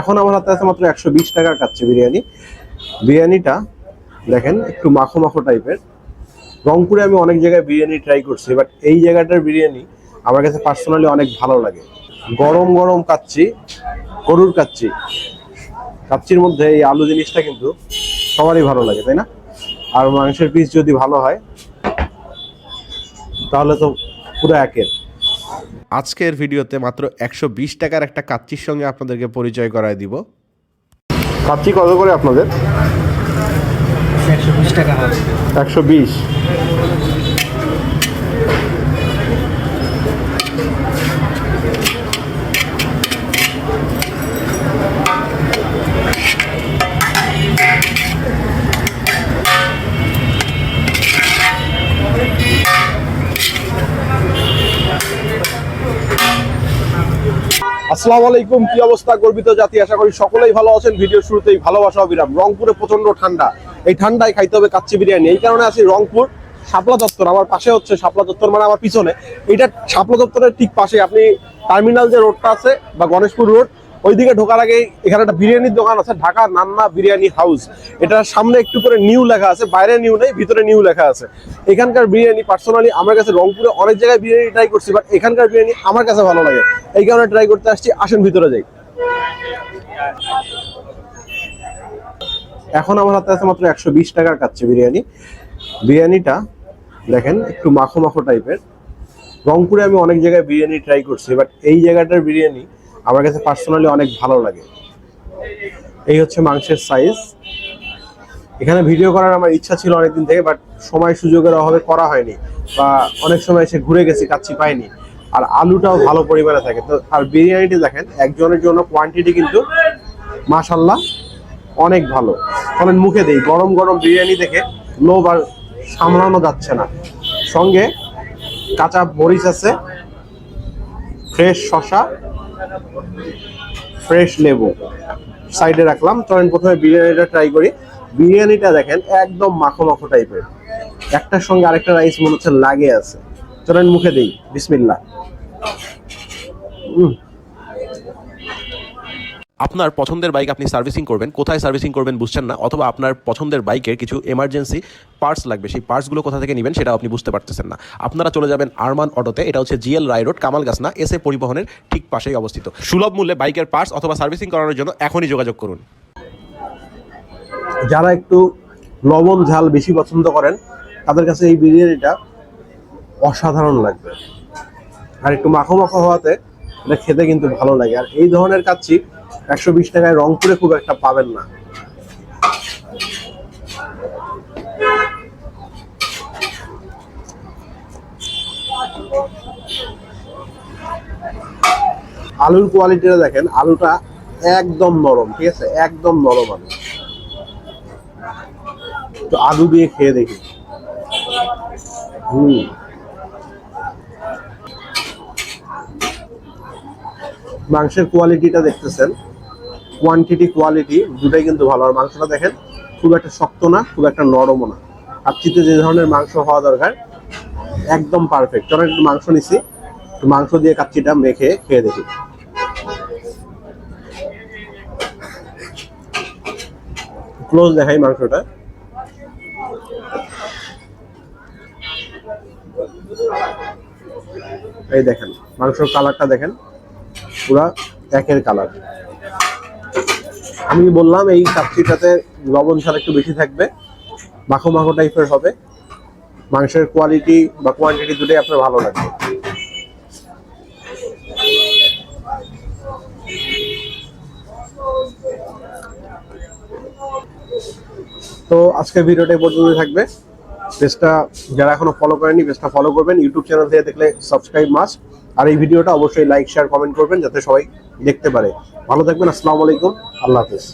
এখন আমার হাতে আছে মাত্র একশো বিশ টাকার কাচ্ছে বিরিয়ানি। বিরিয়ানিটা দেখেন, একটু মাখো মাখো টাইপের। রংপুরে আমি অনেক জায়গায় বিরিয়ানি ট্রাই করছি বাট এই জায়গাটার বিরিয়ানি আমার কাছে পার্সোনালি অনেক ভালো লাগে। গরম গরম কাচ্ছি গরুর কাচ্ছি কাচ্চির মধ্যে এই আলু জিনিসটা কিন্তু সবারই ভালো লাগে, তাই না? আর মাংসের পিস যদি ভালো হয়, তাহলে তো পুরো একের। আজকের ভিডিওতে মাত্র একশো বিশ টাকার একটা কাচ্চির সঙ্গে আপনাদেরকে পরিচয় করায় দিব। কাচ্চি কত করে আপনাদের? একশো বিশ টাকা একশো বিশ। আসসালামু আলাইকুম, কি অবস্থা গর্বিত জাতি? আশা করি সকলেই ভালো আছেন। ভিডিও শুরুতেই ভালোবাসা অবিরাম রংপুরে প্রচণ্ড ঠান্ডা। এই ঠান্ডায় খাইতে হবে কাচ্চি বিরিয়ানি। এই কারণে আছি রংপুর শাপলা দত্তর আমার পাশে হচ্ছে শাপলা দত্তর মানে আমার পিছনে। এটা শাপলা দত্তরের ঠিক পাশে আপনি টার্মিনাল যে রোডটা আছে বা গণেশপুর রোড ওইদিকে ঢোকার আগে এখানে একটা বিরিয়ানির দোকান আছে, ঢাকা নান্না বিরিয়ানি হাউস। এটার সামনে একটু করে নিউ লেখা আছে, বাইরে নিউ নেই, ভিতরে নিউ লেখা আছে। এখানকার বিরিয়ানি পার্সোনালি আমার কাছে রংপুরে অনেক জায়গায় বিরিয়ানি ট্রাই করছি বাট এখানকার বিরিয়ানি আমার কাছে ভালো লাগে। এই কারণে ট্রাই করতে আসছি, আসেন ভিতরে যাই। এখন আমার হাতে আছে মাত্র একশো বিশ টাকার কাচ্ছে বিরিয়ানি। বিরিয়ানিটা দেখেন, একটু মাখো মাখো টাইপের রংপুরে আমি অনেক জায়গায় বিরিয়ানি ট্রাই করছি বাট এই জায়গাটার বিরিয়ানি আমার কাছে পার্সোনালি অনেক ভালো লাগে। এই হচ্ছে মাংসের সাইজ এখানে ভিডিও করার আমার ইচ্ছা ছিল অনেকদিন থেকে বাট সময় সুযোগের অভাবে করা হয়নি বা অনেক সময় এসে ঘুরে গেছি কাচ্ছি পাইনি। আর আলুটাও ভালো পরিমাণে থাকে। তো আর বিরিয়ানিটি দেখেন, একজনের জন্য কোয়ান্টিটি কিন্তু মাশাল্লাহ অনেক ভালো। চলেন মুখে দেই, গরম গরম বিরিয়ানি দেখে লোভ আর সামলানো যাচ্ছে না। সঙ্গে কাঁচা মরিচ আছে ফ্রেশ শশা ফ্রেশ লেবু। সাইডে রাখলাম। চলেন প্রথমে বিরিয়ানিটা ট্রাই করি। বিরিয়ানিটা দেখেন, একদম মাখো মাখো টাইপের একটার সঙ্গে আরেকটা রাইস মনে হচ্ছে লাগে আছে। চলেন মুখে দিই। বিসমিল্লা উম। আপনার পছন্দের বাইক আপনি সার্ভিসিং করবেন, কোথায় সার্ভিসিং করবেন বুঝছেন না, অথবা আপনার পছন্দের বাইকের কিছু এমার্জেন্সি পার্টস লাগবে, সেই পার্টসগুলো কোথা থেকে নেবেন সেটা আপনি বুঝতে পারতেছেন না। আপনারা চলে যাবেন আরমান অটোতে এটা হচ্ছে G L Roy road Kamal গাছনা S A পরিবহনের ঠিক পাশেই অবস্থিত। সুলভ মূল্যে বাইকের পার্টস অথবা সার্ভিসিং করানোর জন্য এখনই যোগাযোগ করুন। যারা একটু লবণ ঝাল বেশি পছন্দ করেন, তাদের কাছে এই বিরিয়ানিটা অসাধারণ লাগবে। আর একটু মাখো মাখো হওয়াতে এটা খেতে কিন্তু ভালো লাগে। আর এই ধরনের কাচ্ছি একশো বিশ টাকায় রংপুরে খুব একটা পাবেন না। আলুর কোয়ালিটিটা দেখেন, আলুটা একদম নরম, ঠিক আছে? একদম নরম আলু। তো আলু দিয়ে খেয়ে দেখি। হুম। মাংসের কোয়ালিটিটা দেখতেছেন। কোয়ান্টিটি কোয়ালিটি দুটাই কিন্তু ভালো। আর মাংসটা দেখেন, খুব একটা শক্ত না, খুব একটা নরমও না। কাচ্চিতে যে ধরনের মাংস হওয়া দরকার, একদম পারফেক্ট চলো একটু মাংস নিছি। মাংস দিয়ে কাচ্চিটা মেখে খেয়ে দেখি। ক্লোজ দেখাই মাংসটা। এই দেখেন, মাংসের কালারটা দেখেন। পুরা একের কালার আমি বললাম এই কাপচিটাতে লবণ সার একটু বেশি থাকবে, মাখো মাখো টাইপের হবে। মাংসের কোয়ালিটি বা কোয়ান্টিটি দুটোই আপনার ভালো লাগবে। তো আজকের ভিডিওটা পর্যন্ত থাকবে। পেজটা যারা এখনও ফলো করেনি পেজটা ফলো করবেন। ইউটিউব চ্যানেল থেকে দেখলে সাবস্ক্রাইব মাস আর এই ভিডিওটা অবশ্যই লাইক শেয়ার কমেন্ট করবেন যাতে সবাই দেখতে পারে। ভালো থাকবেন, আসসালামু আলাইকুম, আল্লাহ হাফেজ।